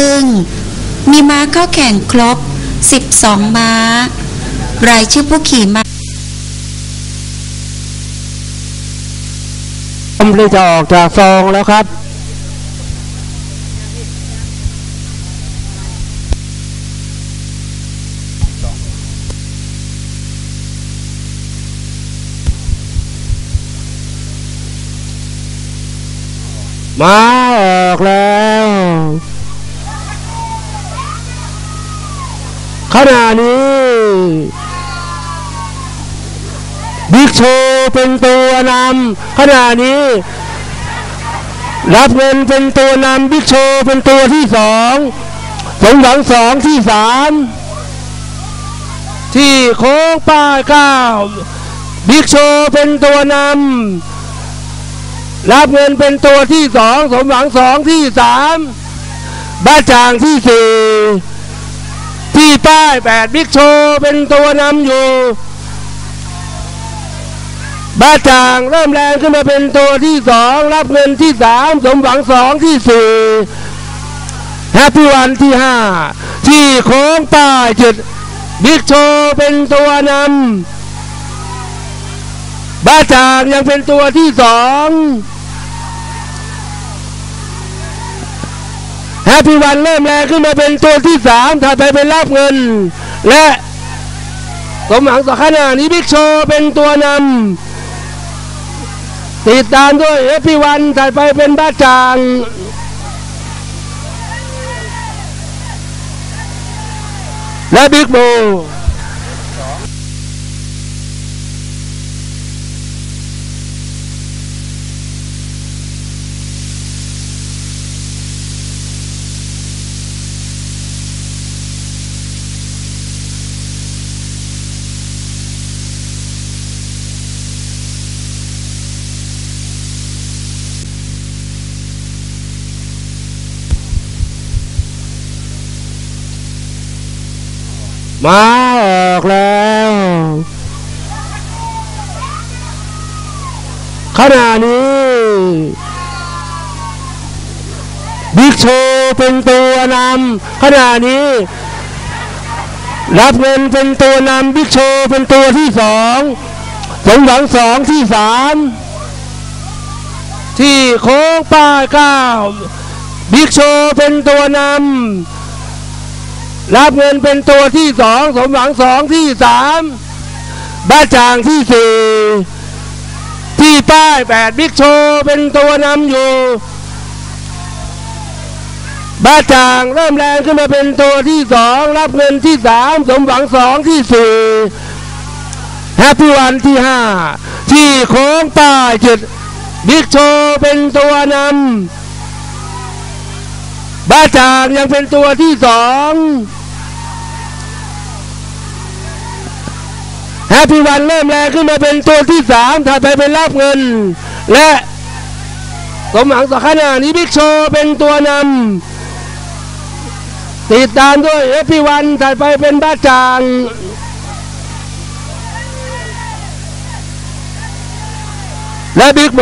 ซึ่ง มีม้าเข้าแข่งครบ 12 ม้า รายชื่อผู้ขี่ม้ากำลังจะออกจากซองแล้วครับมาออกแล้ว ขณะนี้บิ๊กโชว์เป็นตัวนำขณะนี้ รับเงินเป็นตัวนำบิ๊กโชว์เป็นตัวที่สองสมหวังสองที่สามที่โค้งป้าเก้าบิ๊กโชว์เป็นตัวนำรับเงินเป็นตัวที่สองสมหวังสองที่สามบ้าจางที่สี่ ที่ป้ายแปดบิ๊กโชว์เป็นตัวนำอยู่ บ้าจางเริ่มแรงขึ้นมาเป็นตัวที่สองรับเงินที่สามสมหวังสองที่สี่แฮปปี้วันที่ห้าที่โค้งป้ายจุดบิ๊กโชว์เป็นตัวนำบ้าจางยังเป็นตัวที่สอง แฮปปี้วันเริ่มแรงขึ้นมาเป็นตัวที่สามถัดไปเป็นรับเงิน และสมหวังสักขณะนี้บิ๊กโชเป็นตัวนำติดตามด้วยแฮปปี้วันถัดไปเป็นบ้าจางและบิ๊กโบ มาออกแล้วขณะนี้บิ๊กโชว์เป็นตัวนำขณะนี้ รับเงินเป็นตัวนำบิ๊กโชว์เป็นตัวที่สองสมหวังสองที่สามที่โค้งป้ายเก้าบิ๊กโชว์เป็นตัวนำ รับเงินเป็นตัวที่สองสมหวังสองที่สามบ้าจางที่สี่ที่ป้ายแปดบิ๊กโชเป็นตัวนำอยู่ บ้าจางเริ่มแรงขึ้นมาเป็นตัวที่สองรับเงินที่สามสมหวังสองที่สี่แฮปปี้วันที่ห้าที่โค้งป้ายจุดบิ๊กโชเป็นตัวนำบ้าจางยังเป็นตัวที่สอง แฮปปี้วันเริ่มแรงขึ้นมาเป็นตัวที่สามถัดไปเป็นรับเงิน และสมหวังสักขนาดนี้บิ๊กโชเป็นตัวนำติดตามด้วยแฮปปี้วันถัดไปเป็นบ้าจางและบิ๊กโบ